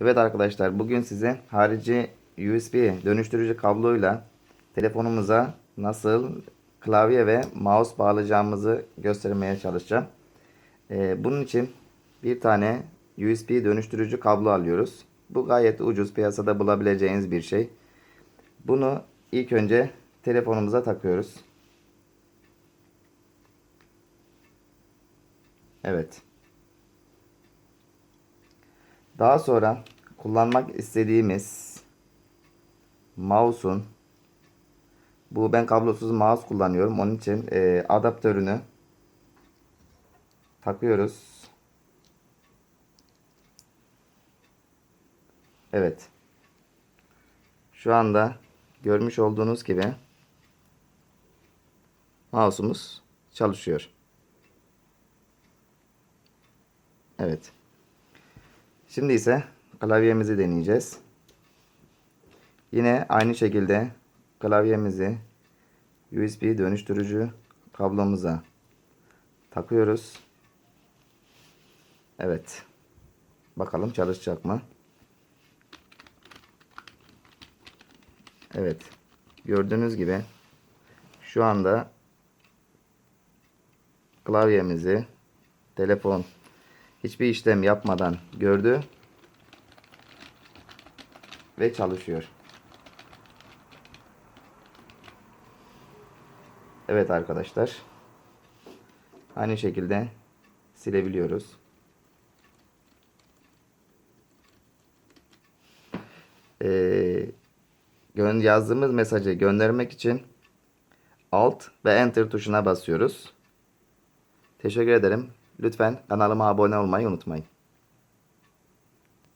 Evet arkadaşlar bugün size harici USB dönüştürücü kabloyla telefonumuza nasıl klavye ve mouse bağlayacağımızı göstermeye çalışacağım. Ee, bunun için bir tane USB dönüştürücü kablo alıyoruz. Bu gayet ucuz piyasada bulabileceğiniz bir şey. Bunu ilk önce telefonumuza takıyoruz. Evet. Daha sonra kullanmak istediğimiz mouse'un bu ben kablosuz mouse kullanıyorum. Onun için e, adaptörünü takıyoruz. Evet. Şu anda görmüş olduğunuz gibi mouse'umuz çalışıyor. Evet. Şimdi ise klavyemizi deneyeceğiz. Yine aynı şekilde klavyemizi USB dönüştürücü kablomuza takıyoruz. Evet. Bakalım çalışacak mı? Evet. Gördüğünüz gibi şu anda klavyemizi telefon hiçbir işlem yapmadan gördü ve çalışıyor. Evet arkadaşlar. Aynı şekilde silebiliyoruz. Ee, yazdığımız mesajı göndermek için Alt ve Enter tuşuna basıyoruz. Teşekkür ederim. Lütfen kanalıma abone olmayı unutmayın.